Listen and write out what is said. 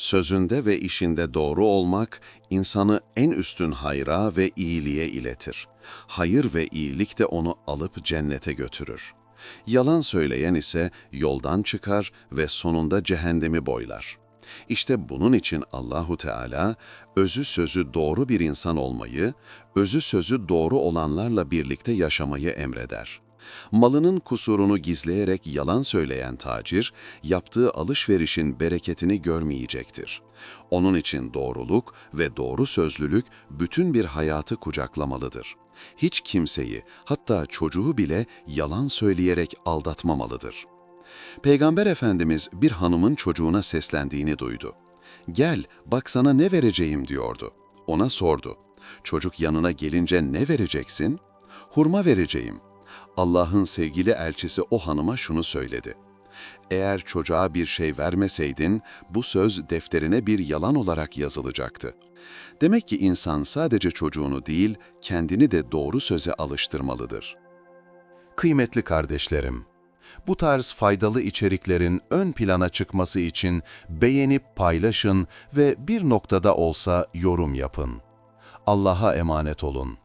Sözünde ve işinde doğru olmak, insanı en üstün hayra ve iyiliğe iletir. Hayır ve iyilik de onu alıp cennete götürür. Yalan söyleyen ise yoldan çıkar ve sonunda cehennemi boylar. İşte bunun için Allahu Teala özü sözü doğru bir insan olmayı, özü sözü doğru olanlarla birlikte yaşamayı emreder. Malının kusurunu gizleyerek yalan söyleyen tacir, yaptığı alışverişin bereketini görmeyecektir. Onun için doğruluk ve doğru sözlülük bütün bir hayatı kucaklamalıdır. Hiç kimseyi, hatta çocuğu bile yalan söyleyerek aldatmamalıdır. Peygamber Efendimiz bir hanımın çocuğuna seslendiğini duydu. Gel, bak sana ne vereceğim diyordu. Ona sordu. Çocuk yanına gelince ne vereceksin? Hurma vereceğim. Allah'ın sevgili elçisi o hanıma şunu söyledi. Eğer çocuğa bir şey vermeseydin, bu söz defterine bir yalan olarak yazılacaktı. Demek ki insan sadece çocuğunu değil, kendini de doğru söze alıştırmalıdır. Kıymetli kardeşlerim, bu tarz faydalı içeriklerin ön plana çıkması için beğenip paylaşın ve bir noktada olsa yorum yapın. Allah'a emanet olun.